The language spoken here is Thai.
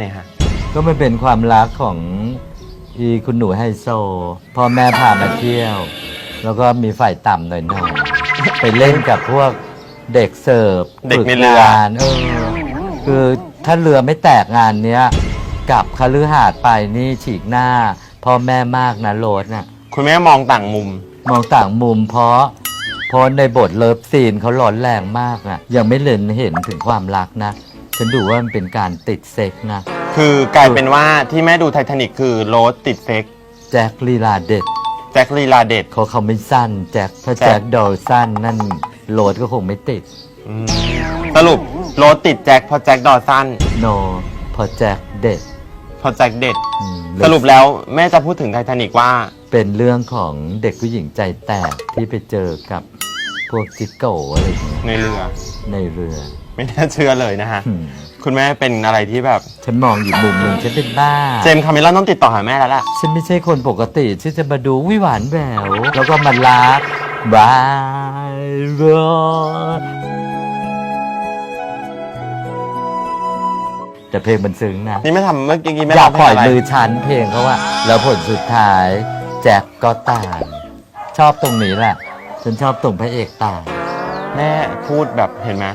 เนี่ยฮะก็มันเป็นความรักของอีคุณหนูไฮโซพ่อแม่พามาเที่ยว แล้วก็มีฝ่ายต่ำหน่อยๆไปเล่นกับพวกเด็กเสิร์ฟเด็กในฝึเรืองานเออคือถ้าเรือไม่แตกงานเนี้ยกลับคฤหาสน์ไปนี่ฉีกหน้าพ่อแม่มากนะโรสน่ะ คุณแม่มองต่างมุม มองต่างมุมเพราะเพราะในบทเลิฟซีนเขาร้อนแรงมากอะยังไม่เห็นเห็นถึงความรักนะ ฉันดูว่ามันเป็นการติดเซ็กนะ คือกลายเป็นว่าที่แม่ดูไททานิกคือโรสติดเซ็กแจ็คลีลาเด็ดแจ็คลีลาเดดเขาเขาไม่สั้น แจ็คถ้าแจ็คแจ็คดอลสั้นนั่นโหลดก็คงไม่ติดอืมสรุปโรสติดแจ็คเพราะแจ็คดอสันโนพอแจ็คเด็ดเพราะแจ็คเด็ด อืมสรุปแล้วแม่จะพูดถึงไททานิกว่า เป็นเรื่องของเด็กผู้หญิงใจแตกที่ไปเจอกับพ วกจิกโกอะไรอย่างเงี้ยในเรือ ในเรือ ไม่น่าเชื่อเลยนะฮะ อืมคุณแม่เป็นอะไรที่แบบ ฉันมองอยู่มุมหนึ่งฉันเป็นบ้า เจมส์คาเมรอนต้องติดต่อหาแม่แล้วล่ะ ฉันไม่ใช่คนปกติที่จะมาดูวิหวานแหววแล้วก็มารักบายบายแต่เพลงมันซึ้งนะ นี่ไม่ทำเมื่อกี้ไม่อยาร้กองเพปลล่องยอะไรมือฉันเพลงเขาว่า แล้วผลสุดท้าย แจ็คก็ตายชอบตรงนี้แหละ ฉันชอบตุ่มพระเอกตายแม่พูดแบบเห็นไหม